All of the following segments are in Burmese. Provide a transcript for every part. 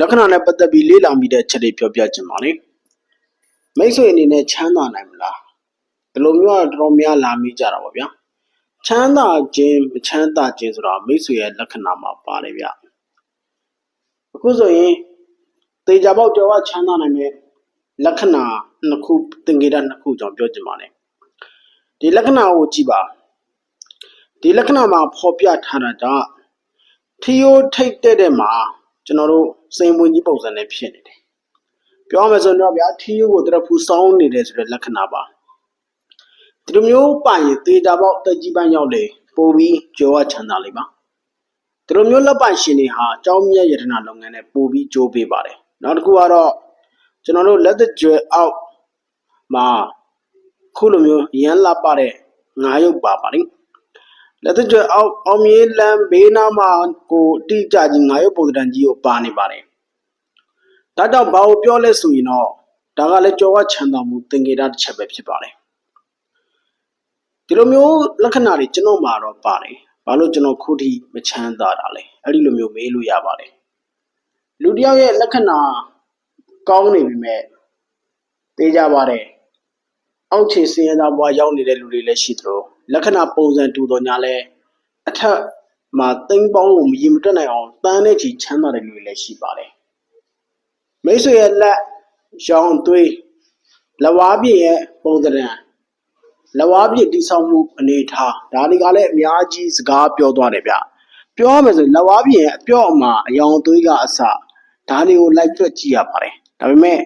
လက္ခဏာနဲ့ပတ်သက်ပြီးလေ့လာမိတဲ့ချက်တွေပြောပြချင်ပါလေမိတ်ဆွေအနေနဲ့ချမ်းသာနိုင်မလားဒီလိုမျိုးကတော်တော်များလာမိကြတာပါဗျာချမ်းသာခြင်းမချမ်းသာခြင်းဆိုတာမိတ်ဆွေရဲ့လက္ခဏာမှာပါတယ်ဗျအခုဆိုရင်တေချာပေါက်ကြောကချမ်းသာနိုင်တဲ့လက္ခဏာနှစ်ခုသင်္ကေတနှစ်ခုကြောင့်ပြောချင်ပါတယ်ဒီလက္ခဏာကိုကြည့်ပါဒီလက္ခဏာမှာဖော်ပြထားတာကထီယိုထိတ်တဲ့တဲ့မှာ ကျွန်တော်တို့စိန်ဝင်ကြီးပုံစံနဲ့ဖြစ်နေတယ်ပြောရမယ်ဆိုရင်တော့ဗျာထီယိုကိုတရဖူစောင်းနေတယ်ဆိုတဲ့လက္ခဏာပါဒီလိုမျိုးပိုင်ရင်တေချာပေါက်တက်ကြီးပန်းရောက်လေပို့ပြီးကြောကချမ်းသာလိမ့်ပါဒီလိုမျိုးလက်ပိုင်ရှင်တွေဟာအကြောင်းမြတ်ယတနာလုပ်ငန်းနဲ့ပို့ပြီးကြိုးပေးပါတယ်နောက်တစ်ခုကတော့ကျွန်တော်တို့လက်သက်ကျွဲအောက်မှာခုလိုမျိုးရမ်းလာပါတဲ့ငါးရုပ်ပါပါလိမ့် လက်သက်ကျွဲအောက်အောင်မြေးလမ်းဘေးနားမှာကိုတိကျကြီးငါးရုပ်ပုံစံကြီးကိုပါနေပါတယ်ဒါကြောင့်ဘာကိုပြောလဲဆိုရင်တော့ဒါကလည်းကြောကချမ်းသာမှုသင်္ကေတတစ်ချက်ပဲဖြစ်ပါတယ်ဒီလိုမျိုးလက္ခဏာတွေကျွန်တော်မှာတော့ပါတယ်ဘာလို့ကျွန်တော်ခုထိမချမ်းသာတာလဲအဲ့ဒီလိုမျိုးမေးလို့ရပါတယ်လူတစ်ယောက်ရဲ့လက္ခဏာကောင်းနေပြီမဲ့သိကြပါတယ်အောက်ခြေစင်ရသားဘွားရောက်နေတဲ့လူတွေလည်းရှိသလို လက္ခဏာပုံစံတူတော်ညာလဲအထက်မှာသိမ့်ပေါင်းကိုမရင်မတက်နိုင်အောင်တန်းတဲ့ချီချမ်းသာတဲ့လူတွေလည်းရှိပါတယ်မိတ်ဆွေရဲ့လက်ရောင်သွေးလက်ဝါးပြည့်ရဲ့ပုံသဏ္ဍာန်လက်ဝါးပြည့်တိဆောက်မှုအနေထားဒါတွေကလည်းအများကြီးစကားပြောသွားတယ်ဗျပြောရမယ်ဆိုရင်လက်ဝါးပြည့်ရဲ့အပြော့အမှာအယောင်သွေးကအစဒါတွေကိုလိုက်တွက်ကြည့်ရပါတယ်ဒါပေမဲ့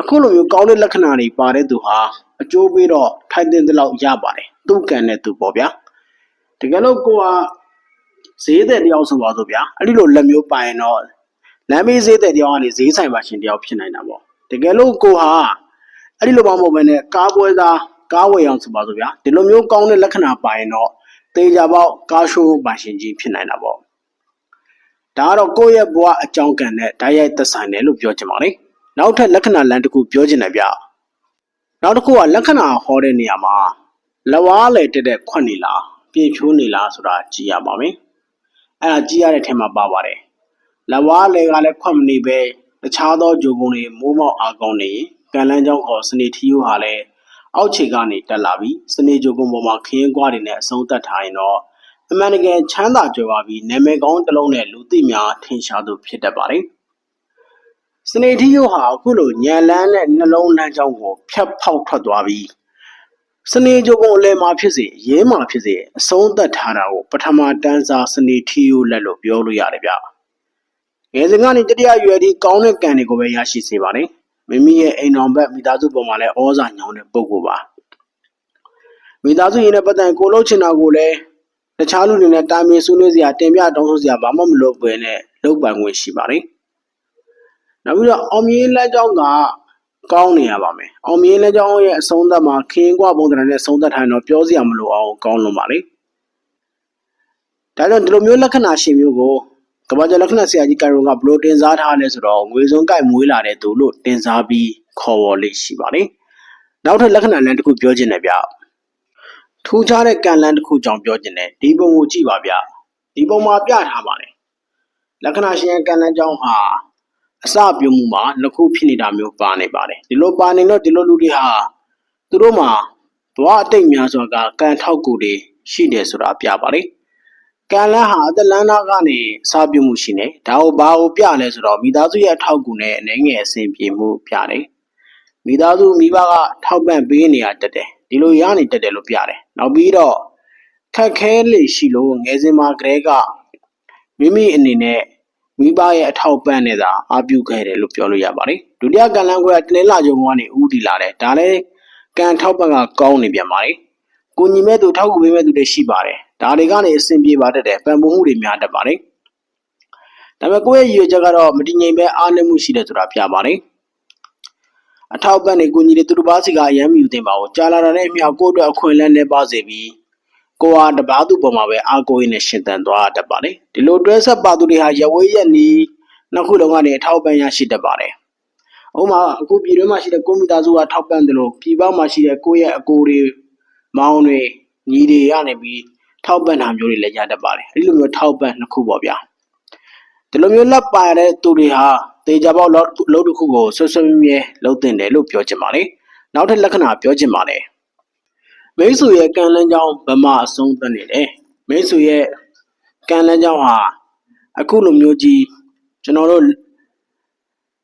အခုလိုမျိုးကောင်းတဲ့လက္ခဏာတွေပါတဲ့သူဟာအကျိုးပေးတော့ထိုင်တင်တဲ့လောက်ရပါတယ် သူ့ကံနဲ့သူပေါ့ဗျာတကယ်လို့ကိုကဈေးတဲ့တယောက်ဆိုပါဆိုဗျာအဲ့ဒီလိုလက်မျိုးပိုင်တော့လမ်းမေးဈေးတဲ့တယောက်ကနေဈေးဆိုင်ပါရှင်တယောက်ဖြစ်နိုင်တာပေါ့တကယ်လို့ကိုဟာအဲ့ဒီလိုမှမဟုတ်ဘဲနဲ့ကားပွဲသားကားဝယ်အောင်ဆိုပါဆိုဗျာဒီလိုမျိုးကောင်းတဲ့လက္ခဏာပါရင်တော့တေချာပေါက်ကားရှိုးပါရှင်ကြီးဖြစ်နိုင်တာပေါ့ဒါကတော့ကိုယ့်ရဲ့ဘဝအကြောင်းကံနဲ့ဓာတ်ရိုက်သက်ဆိုင်တယ်လို့ပြောချင်ပါလေနောက်ထပ်လက္ခဏာလမ်းတစ်ခုပြောချင်တယ်ဗျနောက်တစ်ခုကလက္ခဏာဟောတဲ့နေရာမှာ လဝါးလေတက်တဲ့ခွက်နေလားပြေဖြိုးနေလားဆိုတာကြည့်ရပါမယ်အဲ့ဒါကြည့်ရတဲ့ထဲမှာပါပါတယ်လဝါးလေကလည်းခွက်မနေပဲတခြားသောဂျိုကုံတွေမိုးမောက်အာကောင်းနေကံလန်းကြောင်းခေါ်စနေထီယိုဟာလည်းအောက်ခြေကနေတက်လာပြီးစနေဂျိုကုံပေါ်မှာခင်းကွားတွေနဲ့အဆုံးသတ်ထားရင်တော့အမှန်တကယ်ချမ်းသာကြွယ်ဝပြီးနာမည်ကောင်းတစ်လုံးနဲ့လူသိများထင်ရှားသူဖြစ်တတ်ပါတယ်စနေထီယိုဟာအခုလိုညံလန်းတဲ့နှလုံးလမ်းကြောင်းကိုဖြတ်ဖောက်ထွက်သွားပြီး စနေဂျိုကုံအလဲမှာဖြစ်စေရဲမှာဖြစ်စေအဆုံးသတ်ထားတာကိုပထမတန်းစားစနေထီယိုလက်လို့ပြောလို့ရတယ်ဗျငယ်စဉ်ကနေတတိယရွယ်ဒီကောင်းတဲ့ကံတွေကိုပဲရရှိစေပါတယ်မိမိရဲ့အိမ်တော်ဘက်မိသားစုပေါ်မှာလည်းဩဇာညောင်းတဲ့ပုံကိုပါမိသားစုရင်းနဲ့ပတ်သက်ကိုလှုပ်ချင်တာကိုလည်းတခြားလူတွေနဲ့တာမင်ဆွေးနွေးစရာတင်ပြတောင်းဆိုစရာဘာမှမလုပ်ဘဲနဲ့လုပ်ပိုင်ခွင့်ရှိပါတယ်နောက်ပြီးတော့အောင်မြင်လက်ကြောင်းက ကောင်းနေရပါမယ်အောင်မြင်လက်ကြောင်းရဲ့အဆုံးသတ်မှာခင်းကွာပုံသဏ္ဍာန်နဲ့ဆုံးသတ်ထိုင်တော့ပြောစရာမလိုအောင်ကောင်းလွန်ပါလေဒါကြောင့်ဒီလိုမျိုးလက္ခဏာရှင်မျိုးကိုကမ္ဘာကျော်လက္ခဏာဆရာကြီးကာရွန်ကဘလို့တင်စားထားလဲဆိုတော့ငွေစုံကိုက်မွေးလာတဲ့သူလို့တင်စားပြီးခေါ်ဝေါ်လေးရှိပါလေနောက်ထပ်လက္ခဏာလမ်းတစ်ခုပြောချင်တယ်ဗျထူးခြားတဲ့ကံလမ်းတစ်ခုကြောင့်ပြောချင်တယ်ဒီပုံကိုကြည့်ပါဗျဒီပုံမှာပြထားပါတယ်လက္ခဏာရှင်ရဲ့ကံလမ်းကြောင်းဟာ အစပြုံမှုမှာနှစ်ခုဖြစ်နေတာမျိုးပါနေပါတယ်ဒီလိုပါနေတော့ဒီလိုလူတွေဟာသူတို့မှာဘဝအတိတ်များစွာကကံထောက်ကူတွေရှိတယ်ဆိုတာပြပါလေကံလန်းဟာအသက်လန်းသားကနေအစာပြုမှုရှိနေဒါကိုဘာကိုပြလဲဆိုတော့မိသားစုရဲ့အထောက်အကူနဲ့အနေငယ်အဆင်ပြေမှုပြတယ်မိသားစုမိဘကထောက်ပံ့ပေးနေရတတ်တယ်ဒီလိုရနေတတ်တယ်လို့ပြတယ်နောက်ပြီးတော့ခက်ခဲလေရှိလို့ငယ်စဉ်မှာကလေးကမိမိအနေနဲ့ မိဘရဲ့အထောက်ပံ့နဲ့သာအပြုခဲ့တယ်လို့ပြောလို့ရပါတယ်ဒုတိယကံလန်းခွဲကတလေးလာကြုံကနေဥတီလာတယ်ဒါလည်းကံထောက်ပံ့ကကောင်းနေပြန်ပါလေကိုညီမဲ့သူထောက်ကူပေးမဲ့သူတွေရှိပါတယ်ဒါတွေကနေအဆင်ပြေပါတတ်တယ်ပံ့ပိုးမှုတွေများတတ်ပါတယ်ဒါပေမဲ့ကိုယ့်ရဲ့ရည်ရွယ်ချက်ကတော့မတည်ငြိမ်ပဲအားနည်းမှုရှိတယ်ဆိုတာပြပါတယ်အထောက်ပံ့နေကိုညီတွေသူတို့ဘာစီကအယမ်းမြူတင်ပါဘူးကြာလာတာနဲ့အမျှကိုယ့်အတွက်အခွင့်အလမ်းနဲ့ပါစေပြီး ကိုဟာတပါးသူပေါ်မှာပဲအာကိုရင်းနဲ့ရှင်သန်သွားတတ်ပါတယ်ဒီလိုတွဲဆက်ပါသူတွေဟာရဝေးရက်နီးနှစ်ခုလုံးကနေအထောက်ပံ့ရရှိတတ်ပါတယ်ဥပမာအခုပြည်တွင်းမှာရှိတဲ့ကိုမိသားစုကထောက်ပံ့တယ်လို့ပြည်ပမှာရှိတဲ့ကိုယ့်ရဲ့အကိုတွေမောင်တွေညီတွေရနေပြီးထောက်ပံ့တာမျိုးတွေလည်းရတတ်ပါတယ်အဲဒီလိုမျိုးထောက်ပံ့နှစ်ခုပေါ့ဗျာဒီလိုမျိုးလက်ပါတဲ့သူတွေဟာတေချာပေါက်လောက်လောက်တစ်ခုကိုဆွဆွမြဲမြဲလုံးတင်တယ်လို့ပြောချင်ပါတယ်နောက်ထပ်လက္ခဏာပြောချင်ပါတယ် မိတ်ဆွေရဲ့ကံလန်းကြောင်းဗမာအဆုံးသတ်နေတယ်မိတ်ဆွေရဲ့ကံလန်းကြောင်းဟာအခုလိုမျိုးကြီးကျွန်တော်တို့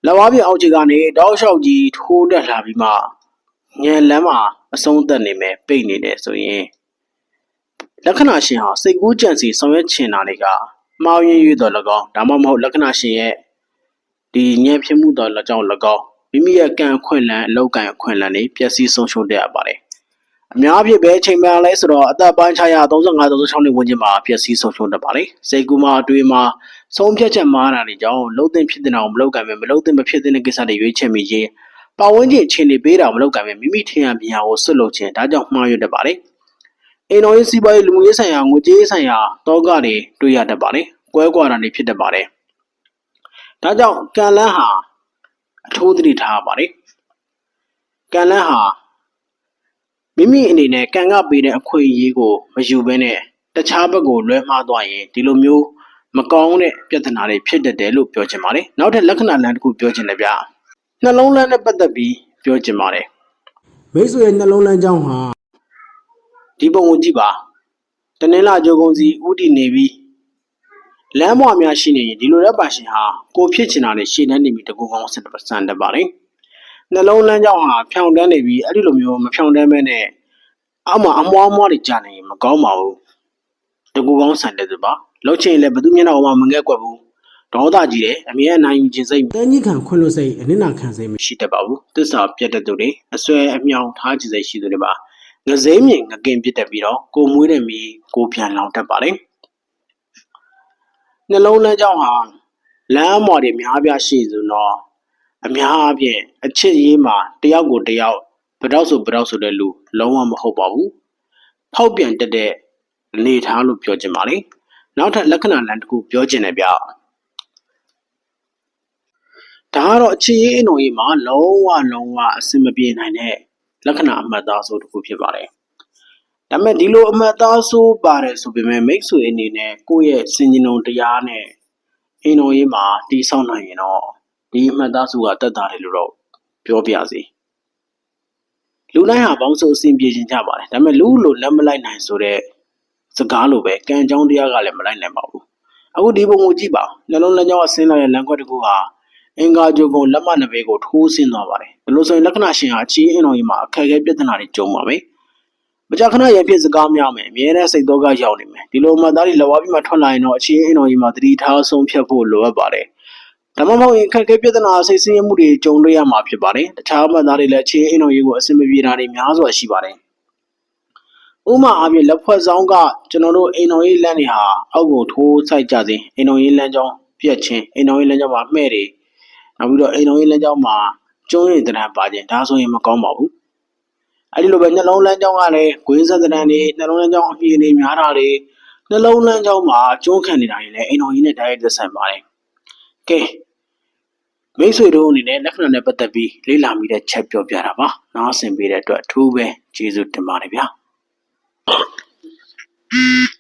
လက်ဝါးပြအောက်ခြေကနေတောက်လျှောက်ကြီးထိုးတက်လာပြီးမှညံလမ်းမှာအဆုံးသက်နေမယ်ပိတ်နေတယ်ဆိုရင်လက္ခဏာရှင်ဟာစိတ်ကူးကြံစီဆောင်ရွက်ချင်တာတွေကမှားယွင်း၍တော့၎င်းဒါမှမဟုတ်လက္ခဏာရှင်ရဲ့ဒီညံဖြစ်မှုတော့၎င်း၎င်းမိမိရဲ့ကံခွင့်လန်းအလောက်ကံခွင့်လန်းတွေပျက်စီးဆုံးရှုံးတတ်ရပါတယ် အများအပြည့်ပဲချိန်မှန်လဲဆိုတော့အသက်ပိုင်းခြားရ35 36နှစ်ဝန်းကျင်မှာပျက်စီးဆုံးရှုံးတတ်ပါတယ်စိတ်ကူးမှာအတွေးမှာဆုံးဖြတ်ချက်မှားတာတွေကြောင့်လုံးသိမ့်ဖြစ်တဲ့အောင်မလုပ်ကံပဲမလုပ်သင့်မဖြစ်တဲ့ကိစ္စတွေရွေးချယ်မိရေးပတ်ဝန်းကျင်အခြေအနေပေးတာမလုပ်ကံပဲမိမိထင်ရမြင်ရကိုဆွတ်လုပ်ခြင်းဒါကြောင့်မှားရွက်တတ်ပါတယ်အိမ်တော်ရေးစီးပွားရေးလူမှုရေးဆိုင်ရာငွေကြေးဆိုင်ရာတောကတွေတွေ့ရတတ်ပါတယ်ကွဲကွာတာတွေဖြစ်တတ်ပါတယ်ဒါကြောင့်ကံလန်းဟာအထိုးသတိထားရပါတယ်ကံလန်းဟာ မိမိအနေနဲ့ကံကပေးတဲ့အခွင့်အရေးကိုမယူဘဲနဲ့တခြားဘက်ကိုလွဲမှားသွားရင်ဒီလိုမျိုးမကောင်းတဲ့ပြဿနာတွေဖြစ်တတ်တယ်လို့ပြောချင်ပါတယ်နောက်ထပ်လက္ခဏာလမ်းတစ်ခုပြောချင်တယ်ဗျနှလုံးလမ်းနဲ့ပတ်သက်ပြီးပြောချင်ပါတယ်မိတ်ဆွေရဲ့နှလုံးလမ်းကြောင်းဟာဒီပုံကိုကြည့်ပါတနင်္လာကြိုးကုန်းစီဥတီနေပြီးလမ်းမွားများရှိနေရင်ဒီလိုရက်ပါရှင်ဟာကိုဖြစ်ချင်တာတွေရှေ့တန်းနေပြီးတကူကောင်းဆက်ဆန်တတ်ပါတယ် နှလုံးလမ်းကြောင်းဟာဖြောင်းတန်းနေပြီးအဲ့ဒီလိုမျိုးမဖြောင်းတန်းမဲနဲ့အောက်မှာအမွားမွားတွေကြာနေရင်မကောင်းပါဘူးတကူကောင်းဆန်တဲ့သူပါလှုပ်ချင်လည်းဘယ်သူမျက်နှာမှမငဲ့ကွက်ဘူးဒေါသကြီးတယ်အမြဲအနိုင်ယူခြင်းစိတ်တန်းကြီးခံခွင့်လို့စိတ်အနစ်နာခံစိတ်မရှိတတ်ပါဘူးသစ္စာပြတ်တဲ့သူတွေအစွဲအမြောင်ထားခြင်းစိတ်ရှိသူတွေပါငစိမ့်မြင်ငကင်ပြစ်တက်ပြီးတော့ကိုမွေးတဲ့မီကိုပြန်လောင်တတ်ပါလေနှလုံးလမ်းကြောင်းဟာလမ်းမော်တွေများပြားရှိဆိုတော့ အများအပြည့်အချစ်ရေးမှာတယောက်ကိုတယောက်ဗတောက်ဆိုဗတောက်ဆိုတဲ့လူလုံးဝမဟုတ်ပါဘူးဖောက်ပြန်တက်တဲ့အနေထားလို့ပြောချင်ပါလေနောက်ထပ်လက္ခဏာလမ်းတစ်ခုပြောချင်တယ်ဗျဒါကတော့အခြေရေးအနှုံရေးမှာလုံးဝလုံးဝအဆင်မပြေနိုင်တဲ့လက္ခဏာအမှတ်သားဆိုတစ်ခုဖြစ်ပါတယ်ဒါပေမဲ့ဒီလိုအမှတ်သားဆိုပါတယ်ဆိုပေမဲ့မိတ်ဆွေအနေနဲ့ကိုယ့်ရဲ့စင်ကြင်ုံတရားနဲ့အင်းတော်ရေးမှာတီးဆောက်နိုင်ရင်တော့ ဒီအမှတ်သားစုကတက်တာတယ်လို့တော့ပြောပြစီလူတိုင်းဟာဘောင်းဆိုအဆင်ပြေခြင်းကြပါတယ်ဒါပေမဲ့လူလိုလက်မလိုက်နိုင်ဆိုတဲ့စကားလိုပဲကံကြောင်းတရားကလည်းမလိုက်နိုင်ပါဘူးအခုဒီပုံကိုကြည့်ပါနှလုံးလက်ကြောင်းအဆင်းလာတဲ့လမ်းခွက်တစ်ခုဟာအင်္ဂါကြိုကုံလက်မနဘေးကိုထိုးဆင်းသွားပါတယ်ဒီလိုဆိုရင်လက္ခဏာရှင်ဟာချီးအင်းတော်ကြီးမှာအခက်အခဲပြဿနာတွေကြုံပါမယ်မကြာခဏရဖြစ်စကားများမယ်အမြဲတမ်းစိတ်တော့ကရောက်နေမယ်ဒီလိုမှသားတွေလက်ဝါးပြီးမှထွက်လာရင်တော့အချင်းအင်းတော်ကြီးမှာတတိထားဆုံးဖြတ်ဖို့လိုအပ်ပါတယ် ဒါမှမဟုတ်ရင်ခက်ခဲပြဿနာစိတ်ဆင်းရဲမှုတွေကြုံတွေ့ရမှာဖြစ်ပါတယ်တခြားမှသားတွေလည်းအချင်းအင်းတော်ကြီးကိုအဆင်မပြေတာတွေများစွာရှိပါတယ်ဥမာအပြင်လက်ဖွဲ့ဆောင်ကကျွန်တော်တို့အိမ်တော်ရေးလမ်းတွေဟာအောက်ကိုထိုးဆိုင်ကြစဉ်အိမ်တော်ရေးလမ်းကြောင်းပြက်ချင်းအိမ်တော်ရေးလမ်းကြောင်းမှာမှဲ့တွေနောက်ပြီးတော့အိမ်တော်ရေးလမ်းကြောင်းမှာကျုံးရည်တရံပါခြင်းဒါဆိုရင်မကောင်းပါဘူးအဲဒီလိုပဲနှလုံးလမ်းကြောင်းကလည်းဂွင်းဆက်တရံတွေနှလုံးလမ်းကြောင်းအပြည့်တွေများတာတွေနှလုံးလမ်းကြောင်းမှာကျုံးခံနေတာတွေလည်းအိမ်တော်ကြီးနဲ့တိုက်ရိုက်သက်ဆိုင်ပါတယ် ကဲမိတ်ဆွေတို့အနေနဲ့လက္ခဏာနဲ့ပတ်သက်ပြီးလေ့လာမိတဲ့ချက်ပြောပြတာပါနားဆင်ပေးတဲ့အတွက်အထူးပဲကျေးဇူးတင်ပါတယ်ဗျာ Mm-hmm.